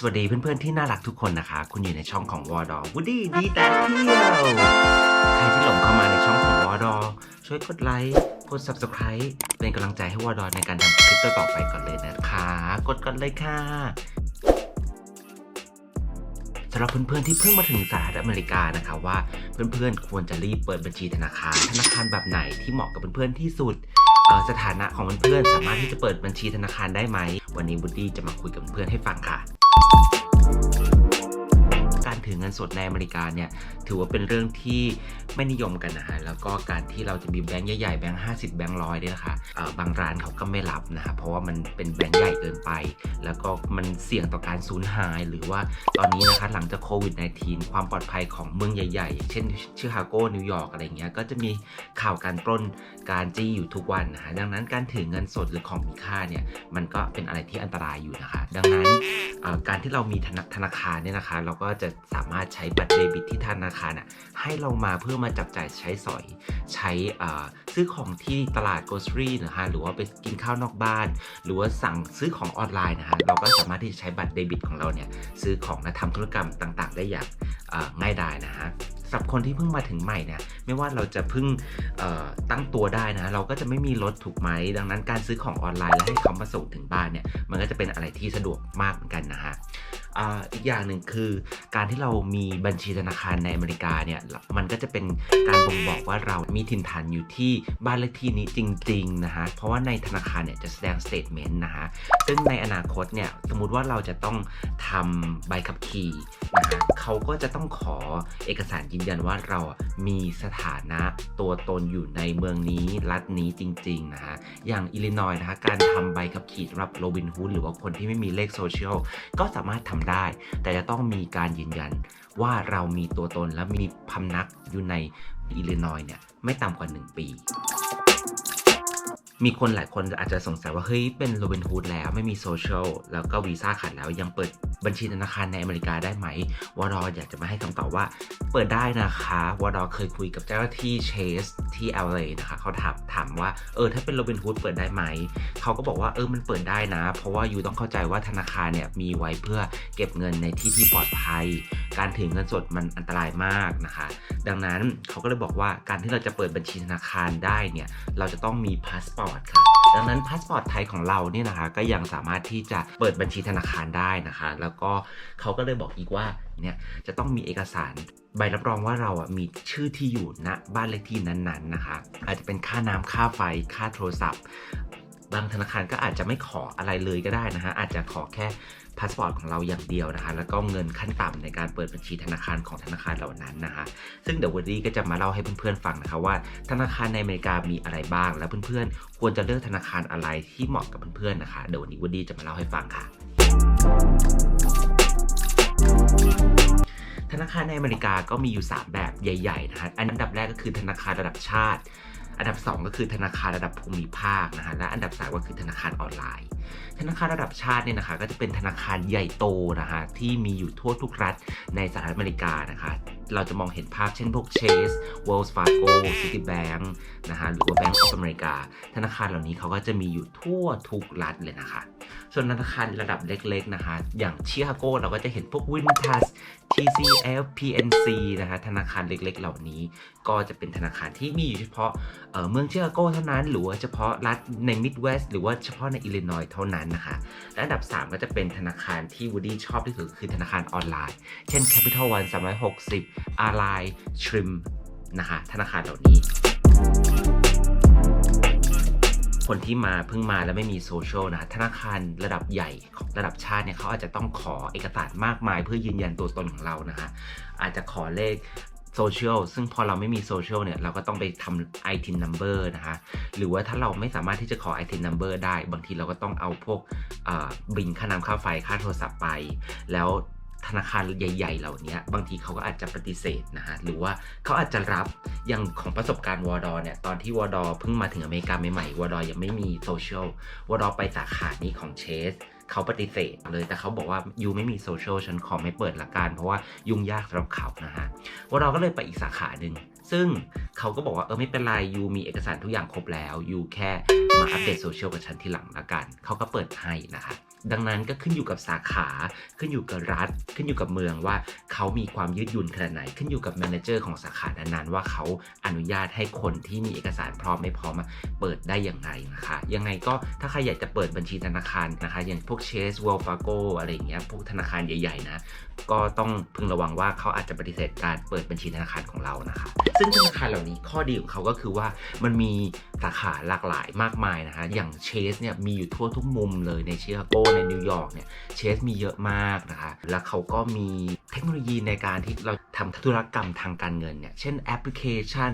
สวัสดีเพื่อนๆที่น่ารักทุกคนนะคะ คุณอยู่ในช่องของวอดอวูดี้ดีแต่เที่ยวใครที่หลงเข้ามาในช่องของวอดอช่วยกดไลค์กด subscribe เป็นกำลังใจให้วอดอในการทำคลิปต่อๆไปก่อนเลยนะคะ กดกันเลยค่ะสำหรับเพื่อนๆที่เพิ่งมาถึงสหรัฐอเมริกานะคะว่าเพื่อนๆควรจะรีบเปิดบัญชีธนาคารธนาคารแบบไหนที่เหมาะกับเพื่อนๆที่สุดเอ่อ สถานะของเพื่อนๆสามารถที่จะเปิดบัญชีธนาคารได้ไหม วันนี้บูดดี้จะมาคุยกับเพื่อนให้ฟังค่ะ ถือเงินสดในอเมริกาเนี่ยถือว่าเป็นเรื่องที่ไม่นิยมกันนะฮะแล้วก็การที่เราจะมีแบงค์ใหญ่ๆแบงค์ห้าสิบแบงค์ร้อยเนี่ยนะคะเอ่อบางร้านเขาก็ไม่รับนะฮะเพราะว่ามันเป็นแบงค์ใหญ่เกินไป แล้วก็มันเสี่ยงต่อการสูญหาย หรือว่าตอนนี้นะคะหลังจากโควิด -19 ความปลอดภัยของเมืองใหญ่ๆ เช่นชิคาโกนิวยอร์กอะไรเงี้ยก็จะมีข่าวการปล้นการจี้อยู่ทุกวันนะฮะดังนั้นการถือเงินสดหรือของมีค่าเนี่ยมันก็เป็นอะไรที่อันตรายอยู่นะคะ ดังนั้นการที่เรามีธนาธนาคารเนี่ยนะคะ เราก็จะสามารถใช้บัตรเดบิตที่ธนาคารอะให้เรามาเพื่อมาจับจ่ายใช้สอย ใช้ซื้อของที่ตลาดโกลเ r รี่นะคะหรือว่าไปกินข้าวนอกบ้าน หรือว่าสั่งซื้อของออนไลน์นะคะเราก็สามารถที่จะใช้บัตรเดบิตของเราเนี่ยซื้อของและทำธุรกรรมต่างๆ ได้อย่างง่ายดายนะฮะสำหรับคนที่เพิ่งมาถึงใหม่เนี่ยไม่ว่าเราจะเพิ่งตั้งตัวได้นะเราก็จะไม่มีรถถูกไหม ดังนั้นการซื้อของออนไลน์ แล้วให้เขามาส่งถึงบ้านเนี่ยมันก็จะเป็นอะไรที่สะดวกมากเหมือนกันนะฮะ อีกอย่างหนึ่งคือการที่เรามีบัญชีธนาคารในอเมริกาเนี่ยมันก็จะเป็นการบ่งบอกว่าเรามีถิ่นฐานอยู่ที่บ้านเลขที่นี้จริงๆนะฮะเพราะว่าในธนาคารเนี่ยจะแสดงสเตทเมนต์นะฮะซึ่งในอนาคตเนี่ยสมมติว่าเราจะต้องทำใบขับขี่นะฮะเขาก็จะต้องขอเอกสารยืนยันว่าเรามีสถานะตัวตนอยู่ในเมืองนี้รัฐนี้จริงๆนะฮะอย่างอิลลินอยนะคะการทำใบขับขี่สำหรับโรบินฮูดหรือว่าคนที่ไม่มีเลขโซเชียลก็สามารถทำได้ แต่จะต้องมีการยืนยันว่าเรามีตัวตนและมีพำนักอยู่ในอิลลินอยเนี่ยไม่ต่ำกว่า 1 ปี มีคนหลายคนอาจจะสงสัยว่าเฮ้ยเป็นโรบินฮูดแล้วไม่มีโซเชียลแล้วก็วีซ่าขาดแล้วยังเปิดบัญชีธนาคารในอเมริกาได้ไหมวอดออยากจะมาให้คำตอบว่า เปิดได้นะคะวอดอเคยคุยกับเจ้าหน้าที่เชสที่ LA นะคะเขาถามถามว่าเออถ้าเป็นโรบินฮูดเปิดได้ไหมเขาก็บอกว่าเออมันเปิดได้นะ เพราะว่ายูต้องเข้าใจว่าธนาคารเนี่ยมีไว้เพื่อเก็บเงินในที่ที่ปลอดภัย การถือเงินสดมันอันตรายมากนะคะ ดังนั้นเขาก็เลยบอกว่าการที่เราจะเปิดบัญชีธนาคารได้เนี่ยเราจะต้องมีพาสปอร์ตค่ะดังนั้นพาสปอร์ตไทยของเราเนี่ยนะคะ ก็ยังสามารถที่จะเปิดบัญชีธนาคารได้นะคะ แล้วก็เขาก็เลยบอกอีกว่าเนี่ยจะต้องมีเอกสารใบรับรองว่าเราอะมีชื่อที่อยู่ณบ้านเลขที่นั้นๆนะคะ อาจจะเป็นค่าน้ำค่าไฟค่าโทรศัพท์ บางธนาคารก็อาจจะไม่ขออะไรเลยก็ได้นะฮะอาจจะขอแค่พาสปอร์ตของเราอย่างเดียวนะคะแล้วก็เงินขั้นต่ำในการเปิดบัญชีธนาคารของธนาคารเหล่านั้นนะคะซึ่งเดี๋ยววันนี้ก็จะมาเล่าให้เพื่อนๆฟังนะคะว่า ธนาคารในอเมริกามีอะไรบ้าง แล้วเพื่อนๆ ควรจะเลือกธนาคารอะไรที่เหมาะกับเพื่อนๆนะคะเดี๋ยววันนี้วันดีจะมาเล่าให้ฟังค่ะธนาคารในอเมริกาก็มีอยู่ 3 แบบใหญ่ๆนะฮะอันดับแรกก็คือธนาคารระดับชาติ อันดับ 2 ก็คือธนาคารระดับภูมิภาคนะฮะและอันดับ3ก็คือธนาคารออนไลน์ ธนาคารระดับชาติเนี่ยนะคะ ก็จะเป็นธนาคารใหญ่โตนะฮะที่มีอยู่ทั่วทุกรัฐในสหรัฐอเมริกานะคะเราจะมองเห็นภาพเช่นพวก Chase Wells Fargo Citibank นะฮะหรือว่า Bank of America ธนาคารเหล่านี้เขาก็จะมีอยู่ทั่วทุกรัฐเลยนะคะ ส่วนธนาคารระดับเล็กๆนะคะ อย่างชิคาโกเราก็จะเห็นพวก Wintas TCF PNC นะคะธนาคารเล็กๆ เหล่านี้ ก็จะเป็นธนาคารที่มีอยู่เฉพาะเเมืองเชิคาโกเท่านั้น หรือว่าเฉพาะรัฐในมิดเวสต์หรือว่าเฉพาะในอิลลินอยส์เท่านั้นนะคะและอันดับ 3 ก็จะเป็นธนาคารที่วูดี้ชอบที่สุดคือธนาคารออนไลน์ เช่น Capital One 360 Ally Trim นะคะธนาคารเหล่านี้ คนที่มาเพิ่งมาแล้วไม่มีโซเชียลนะธนาคารระดับใหญ่ของระดับชาติเนี่ยเขาอาจจะต้องขอเอกสารมากมาย เพื่อยืนยันตัวตนของเรานะฮะอาจจะขอเลขโซเชียลซึ่งพอเราไม่มีโซเชียลเนี่ย เราก็ต้องไปทำ ITIN number นะคะ หรือว่าถ้าเราไม่สามารถที่จะขอ ITIN number ได้ บางทีเราก็ต้องเอาพวกบินค่าน้ำค่าไฟค่าโทรศัพท์ไป แล้ว ธนาคารใหญ่ ๆ เหล่านี้บางทีเขาก็อาจจะปฏิเสธนะฮะหรือว่าเขาอาจจะรับอย่างของประสบการณ์วอดอเนี่ยตอนที่วอดอเพิ่งมาถึงอเมริกาใหม่ๆวอดอยังไม่มีโซเชียลวอดอไปสาขานี้ของเชสเขาปฏิเสธเลยแต่เขาบอกว่ายูไม่มีโซเชียลฉันขอไม่เปิดละกันเพราะว่ายุ่งยากสำหรับเขานะฮะวอดอก็เลยไปอีกสาขาหนึ่งซึ่งเขาก็บอกว่าเออไม่เป็นไรยูมีเอกสารทุกอย่างครบแล้วยูแค่มาอัปเดตโซเชียลกับฉันทีหลังละกันเขาก็เปิดให้นะคะ ดังนั้นก็ขึ้นอยู่กับสาขาขึ้นอยู่กับรัฐ ขึ้นอยู่กับเมืองว่าเขามีความยืดหยุ่นขนาดไหน ขึ้นอยู่กับแมเนเจอร์ของสาขานั้นๆว่าเขาอนุญาตให้คนที่มีเอกสารพร้อมไม่พร้อมมาเปิดได้อย่างไรนะคะ ยังไงก็ถ้าใครอยากจะเปิดบัญชีธนาคารนะคะ อย่างพวก Chase Wells Fargo อะไรอย่างเงี้ยพวกธนาคารใหญ่ๆนะก็ต้องพึงระวังว่าเขาอาจจะปฏิเสธการเปิดบัญชีธนาคารของเรานะคะ ซึ่งธนาคารเหล่านี้ข้อดีของเขาก็คือว่ามันมีสาขาหลากหลายมากมายนะคะ อย่างเชสเนี่ยมีอยู่ทั่วทุกมุมเลยในชิคาโกในนิวยอร์กเนี่ยเชสมีเยอะมากนะคะ แล้วเขาก็มีเทคโนโลยีในการที่เราทำธุรกรรมทางการเงินเนี่ย เช่นแอปพลิเคชัน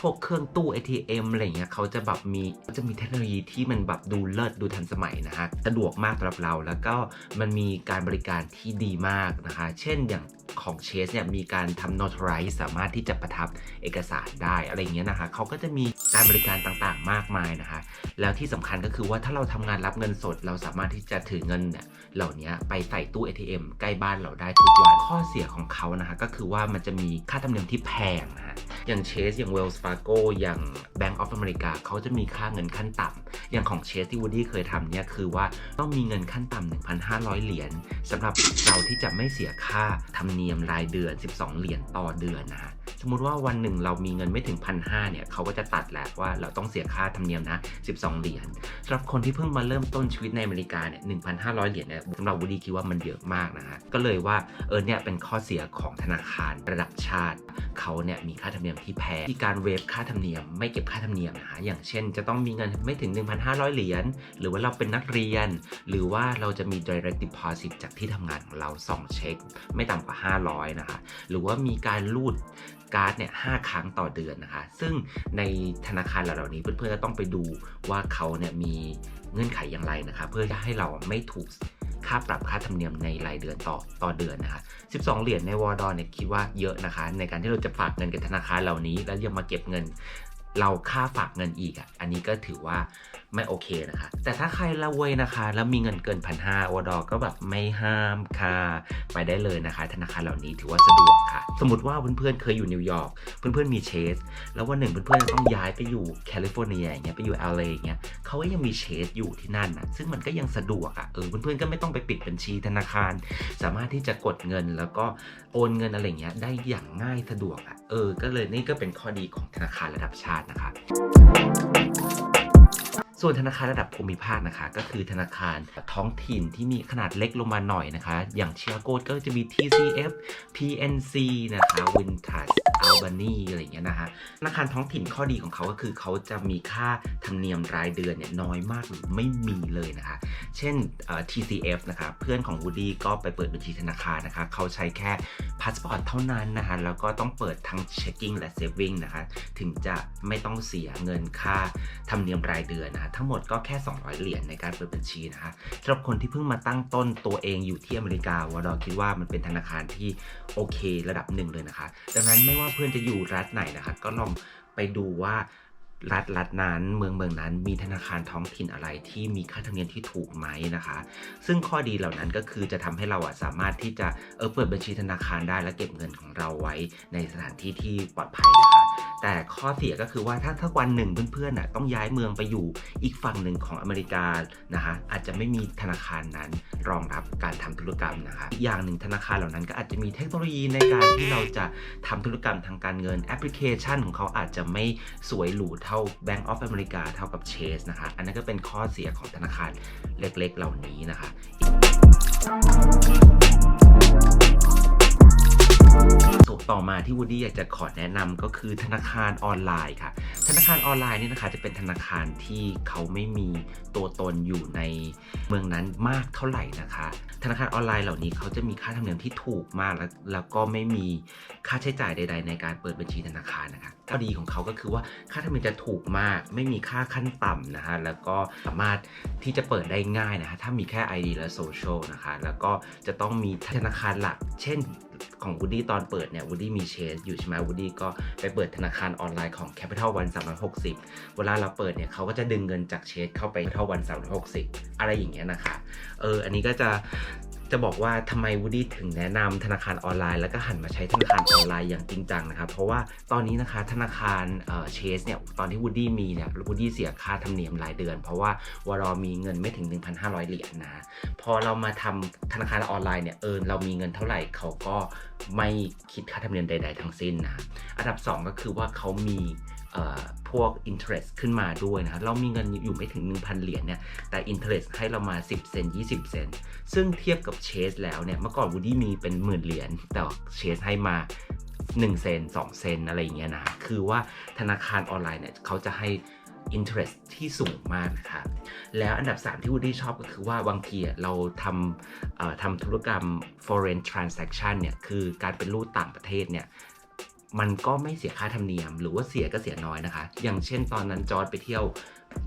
พวกเครื่องตู้ ATM อะไรอย่างเงี้ยเขาจะแบบมีจะมีเทคโนโลยีที่มันแบบดูเลิศดูทันสมัยนะคะสะดวกมากสำหรับเราแล้วก็มันมีการบริการที่ดีมากนะคะ เช่นอย่าง ของเชสเนี่ยมีการทำ notarize สามารถที่จะประทับเอกสารได้อะไรอย่างเงี้ยนะคะเขาก็จะมีการบริการต่างๆ มากมายนะคะ แล้วที่สำคัญก็คือว่าถ้าเราทำงานรับเงินสด เราสามารถที่จะถือเงินเนี่ยเหล่านี้ไปใส่ตู้ ATM ใกล้บ้านเราได้ทุกวันข้อเสียของเขานะคะก็คือว่ามันจะมีค่าธรรมเนียมที่แพงนะฮะ อย่างเชสอย่าง Wells Fargo อย่าง Bank of America เขาจะมีค่าเงินขั้นต่ำอย่างของเชสที่วูดดี้เคยทำเนี่ยคือว่าต้องมีเงินขั้นต่ำ1,500 เหรียญสำหรับเราที่จะไม่เสียค่าธรรมเนียมรายเดือน 12 เหรียญต่อเดือนนะฮะ สมมุติว่าวันหนึ่งเรามีเงินไม่ถึงพันห้าเนี่ยเขาก็จะตัดแหละว่าเราต้องเสียค่าธรรมเนียมนะ 12 เหรียญสำหรับคนที่เพิ่งมาเริ่มต้นชีวิตในอเมริกาเนี่ย1,500 เหรียญเนี่ยสำหรับวูดี้คิดว่ามันเยอะมากนะฮะก็เลยว่าเออเนี่ยเป็นข้อเสียของธนาคารระดับชาติเขาเนี่ยมีค่าธรรมเนียมที่แพงที่การเวฟค่าธรรมเนียมไม่เก็บค่าธรรมเนียมนะฮะอย่างเช่น จะต้องมีเงินไม่ถึง 1,500 เหรียญหรือว่าเราเป็นนักเรียน หรือว่าเราจะมี direct deposit จากที่ทำงานของเรา 2 เช็ค ไม่ต่ำกว่า 500นะคะหรือว่ามีการรูด การ์ดเนี่ยหครั้งต่อเดือนนะคะ ซึ่งในธนาคารเหล่านี้เพื่อนๆจะต้องไปดูว่าเขาเนี่ยมีเงื่อนไขอย่างไรนะคะ เพื่อจะให้เราไม่ถูกค่าปรับค่าธรรมเนียมในรายเดือนต่อต่อเดือนนะคะ 12 เหรียญในวอร์ดอนเนี่ยคิดว่าเยอะนะคะ ในการที่เราจะฝากเงินกับธนาคารเหล่านี้ แล้วยังมาเก็บเงิน เราค่าฝากเงินอีกอะ อันนี้ก็ถือว่าไม่โอเคนะคะ แต่ถ้าใครละเวยนะคะ แล้วมีเงินเกินพันห้าวอดอก็แบบไม่ห้ามค่ะ ไปได้เลยนะคะ ธนาคารเหล่านี้ถือว่าสะดวกค่ะ สมมติว่าเพื่อนๆเคยอยู่นิวยอร์ก เพื่อนๆมีเชส แล้ววันหนึ่งเพื่อนๆต้องย้ายไปอยู่แคลิฟอร์เนียอย่างเงี้ย ไปอยู่ LA อย่างเงี้ยเขาก็ยังมีเชสอยู่ที่นั่นนะซึ่งมันก็ยังสะดวกอะ เออ เพื่อนๆก็ไม่ต้องไปปิดบัญชีธนาคาร สามารถที่จะกดเงินแล้วก็โอนเงินอะไรเงี้ยได้อย่างง่ายสะดวกอะ เออ ก็เลยนี่ก็เป็นข้อดีของธนาคารระดับชาตินะคะส่วนธนาคารระดับภูมิภาคนะคะ ก็คือธนาคารท้องถิ่นที่มีขนาดเล็กลงมาหน่อยนะคะ อย่างเชียโกก็จะมี TCF PNC นะคะ w i n t r u s t อะไรอย่างเงี้ยนะคะธนาคารท้องถิ่นข้อดีของเขาก็คือเขาจะมีค่าธรรมเนียมรายเดือนเนี่ยน้อยมากหรือไม่มีเลยนะคะ เช่นเอ่อ TCF นะคะเพื่อนของ Woody ก็ไปเปิดบัญชีธนาคารนะคะ เขาใช้แค่พาสปอร์ตเท่านั้นนะคะ แล้วก็ต้องเปิดทั้ง checking และ saving นะคะ ถึงจะไม่ต้องเสียเงินค่าธรรมเนียมรายเดือนนะคะ ทั้งหมดก็แค่ 200 เหรียญในการเปิดบัญชีนะคะสำหรับคนที่เพิ่งมาตั้งต้นตัวเองอยู่ที่อเมริกาวอดอคิดว่ามันเป็นธนาคารที่โอเค ระดับหนึ่งเลยนะคะ ดังนั้นไม่ว่าาเพื่อนจะอยู่รัฐไหนนะคะ ก็ลองไปดูว่ารัฐรัฐนั้นเมืองเมืองนั้นมีธนาคารท้องถิ่นอะไรที่มีค่าธรรมเนียมที่ถูกไหมนะคะ ซึ่งข้อดีเหล่านั้นก็คือจะทำให้เราอะสามารถที่จะเออเปิดบัญชีธนาคารได้และเก็บเงินของเราไว้ในสถานที่ที่ปลอดภัยนะคะ แต่ข้อเสียก็คือว่าถ้าถ้าวันหนึ่งเพื่อนๆน่ะต้องย้ายเมืองไปอยู่อีกฝั่งหนึ่งของอเมริกานะคะอาจจะไม่มีธนาคารนั้นรองรับการทำธุรกรรมนะคะอีกอย่างหนึ่งธนาคารเหล่านั้นก็อาจจะมีเทคโนโลยีในการที่เราจะทำธุรกรรมทางการเงินแอปพลิเคชันของเขาอาจจะไม่สวยหรูเท่า Bank of America เท่ากับ Chase นะคะ อันนั้นก็เป็นข้อเสียของธนาคารเล็กๆ เหล่านี้นะคะ อมาที่วูดดี้อยากจะขอแนะนำก็คือธนาคารออนไลน์ค่ะ ธนาคารออนไลน์นี่นะคะจะเป็นธนาคารที่เขาไม่มีตัวตนอยู่ในเมืองนั้นมากเท่าไหร่นะคะ ธนาคารออนไลน์เหล่านี้เขาจะมีค่าธรรมเนียมที่ถูกมากแล้วแล้วก็ไม่มีค่าใช้จ่ายใด ๆ ในการเปิดบัญชีธนาคารนะคะ ข้อดีของเขาก็คือว่าค่าธรรมเนียมจะถูกมาก ไม่มีค่าขั้นต่ำนะคะแล้วก็สามารถที่จะเปิดได้ง่ายนะคะถ้ามีแค่ ID และ Social นะคะแล้วก็จะต้องมีธนาคารหลัก เช่นของ Woody ตอนเปิดเนี่ย Woody มีเชสอยู่ใช่ไหม Woody ก็ไปเปิดธนาคารออนไลน์ของ Capital One 360 เวลาเราเปิดเนี่ยเขาก็จะดึงเงินจากเชสเข้าไป Capital One 360 อะไรอย่างเงี้ยนะคะ เออ อันนี้ก็จะ จะบอกว่าทำไมวูดี้ถึงแนะนำธนาคารออนไลน์แล้วก็หันมาใช้ธนาคารออนไลน์อย่างจริงจังนะครับ เพราะว่าตอนนี้นะคะธนาคารเชสเนี่ยตอนที่วูดี้มีเนี่ยวูดี้เสียค่าธรรมเนียมรายเดือน เพราะว่าวรอมีเงินไม่ถึง 1,500 เหรียญนะพอเรามาทำธนาคารออนไลน์เนี่ยเออเรามีเงินเท่าไหร่เขาก็ไม่คิดค่าธรรมเนียมใด ๆ ทั้งสิ้นนะอันดับ 2 ก็คือว่าเขามี พวก interest ขึ้นมาด้วยนะรเรามีเงินอยู่ไม่ถึง 1,000 เหรียญเนี่ย แต่ interest ให้เรามา 10 เซน20 เซนซึ่งเทียบกับเชสแล้วเนี่ย เมื่อก่อนวูดี้มีเป็นหมื่นเหรียญ แต่เชสให้มา 1 เซน2 เซนอะไรอย่างเงี้ยนะ คือว่าธนาคารออนไลน์เนี่ยเขาจะให้ interest ที่สูงมากนะครับ แล้วอันดับ 3 ที่วูดี้ชอบก็คือว่าบางทีอะเราทำทำธุรกรรม foreign transaction เนี่ย คือการเป็นรูดต่างประเทศเนี่ย มันก็ไม่เสียค่าธรรมเนียม หรือว่าเสียก็เสียน้อยนะคะ อย่างเช่นตอนนั้นจอร์ดไปเที่ยว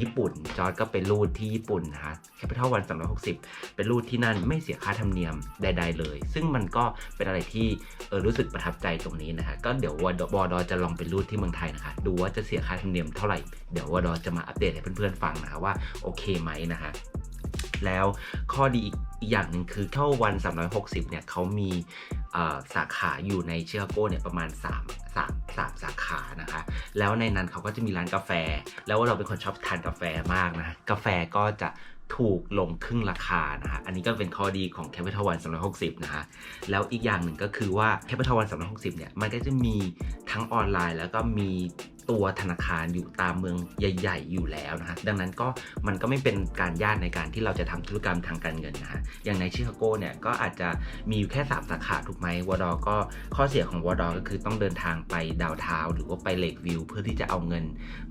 ญี่ปุ่น จอร์ดก็ไปรูดที่ญี่ปุ่นนะคะแคปิทอลวันสามร้อยหกสิบเป็นรูดที่นั่นไม่เสียค่าธรรมเนียมใด ๆ เลย ซึ่งมันก็เป็นอะไรที่เออรู้สึกประทับใจตรงนี้นะคะ ก็เดี๋ยววอดวอดอจะลองไปรูดที่เมืองไทยนะคะ ดูว่าจะเสียค่าธรรมเนียมเท่าไหร่ เดี๋ยววอดอจะมาอัปเดตให้เพื่อนๆฟังนะคะว่าโอเคไหมนะคะ แล้วข้อดีอีกอีกอย่างหนึ่งคือเข้าวัน 360 เนี่ยเขามีสาขาอยู่ในเชิคาโกเนี่ยประมาณ 3 3 3 สาขานะคะ แล้วในนั้นเขาก็จะมีร้านกาแฟ แล้วเราเป็นคนชอบทานกาแฟมากนะ กาแฟก็จะถูกลงครึ่งราคานะคะอันนี้ก็เป็นข้อดีของ Capital One 360 นะคะแล้วอีกอย่างหนึ่งก็คือว่า Capital One 360 เนี่ย มันก็จะมีทั้งออนไลน์แล้วก็มี ตัวธนาคารอยู่ตามเมืองใหญ่ ๆ อยู่แล้วนะฮะดังนั้นก็มันก็ไม่เป็นการยากในการที่เราจะทำธุรกรรมทางการเงินนะฮะอย่างในชิคาโกเนี่ยก็อาจจะมีอยู่แค่3สาขาถูกไหมวอดอก็ข้อเสียของวอดอก็คือต้องเดินทางไปดาวน์ทาวหรือว่าไปเลกวิวเพื่อที่จะเอาเงิน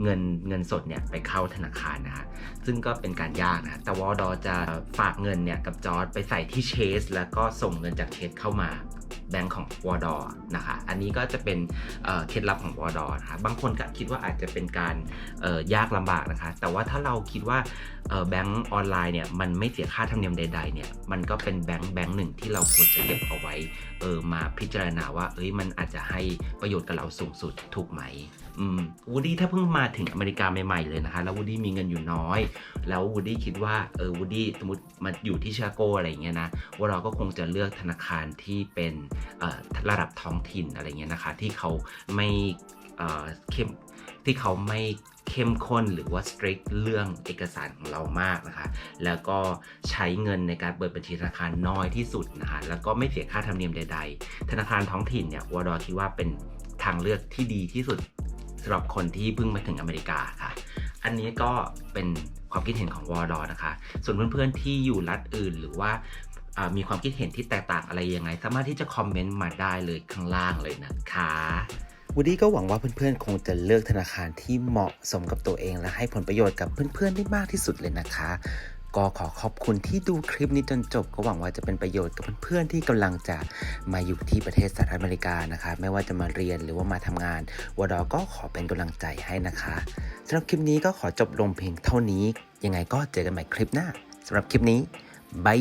เงินเงินสดเนี่ยไปเข้าธนาคารนะฮะซึ่งก็เป็นการยากนะแต่วอดอจะฝากเงินเนี่ยกับจอร์ดไปใส่ที่เชสแล้วก็ส่งเงินจากเชสเข้ามา แบงค์ของวอดอนะคะ อันนี้ก็จะเป็นเคล็ดลับของวอดอนะคะ บางคนก็คิดว่าอาจจะเป็นการยากลำบากนะคะ แต่ว่าถ้าเราคิดว่าแบงค์ออนไลน์เนี่ยมันไม่เสียค่าธรรมเนียมใด ๆเนี่ย มันก็เป็นแบงค์แบงค์หนึ่งที่เราควรจะเก็บเอาไว้เออมาพิจารณาว่าเอ้ยมันอาจจะให้ประโยชน์กับเราสูงสุดถูกไหม วูดี้ถ้าเพิ่งมาถึงอเมริกาใหม่ๆเลยนะคะ แล้ววูดี้มีเงินอยู่น้อย แล้ววูดี้คิดว่าเออวูดี้สมมติมาอยู่ที่ชิคาโกอะไรอย่างเงี้ยนะว่าเราก็คงจะเลือกธนาคารที่เป็นระดับท้องถิ่นอะไรเงี้ยนะคะ ที่เขาไม่เออเข้มที่เขาไม่เข้มข้นหรือว่า strict เรื่องเอกสารของเรามากนะคะ แล้วก็ใช้เงินในการเปิดบัญชีธนาคารน้อยที่สุดนะคะ แล้วก็ไม่เสียค่าธรรมเนียมใด ๆ ธนาคารท้องถิ่นเนี่ยวอดอคิดว่าเป็นทางเลือกที่ดีที่สุดำหรับคนที่เพิ่งมาถึงอเมริกาค่ะ อันนี้ก็เป็นความคิดเห็นของวอดอนะคะ ส่วนเพื่อนๆที่อยู่รัฐอื่นหรือว่ามีความคิดเห็นที่แตกต่างอะไรยังไง สามารถที่จะคอมเมนต์มาได้เลยข้างล่างเลยนะคะวูดี้ก็หวังว่าเพื่อนๆ คงจะเลือกธนาคารที่เหมาะสมกับตัวเองและให้ผลประโยชน์กับเพื่อนๆ ได้มากที่สุดเลยนะคะ ก็ขอขอบคุณที่ดูคลิปนี้จนจบ ก็หวังว่าจะเป็นประโยชน์กับเพื่อนๆที่กำลังจะมาอยู่ที่ประเทศสหรัฐอเมริกานะคะ ไม่ว่าจะมาเรียนหรือว่ามาทำงานวดอก็ขอเป็นกำลังใจให้นะคะสำหรับคลิปนี้ก็ขอจบลงเพียงเท่านี้ ยังไงก็เจอกันใหม่คลิปหน้าสำหรับคลิปนี้บาย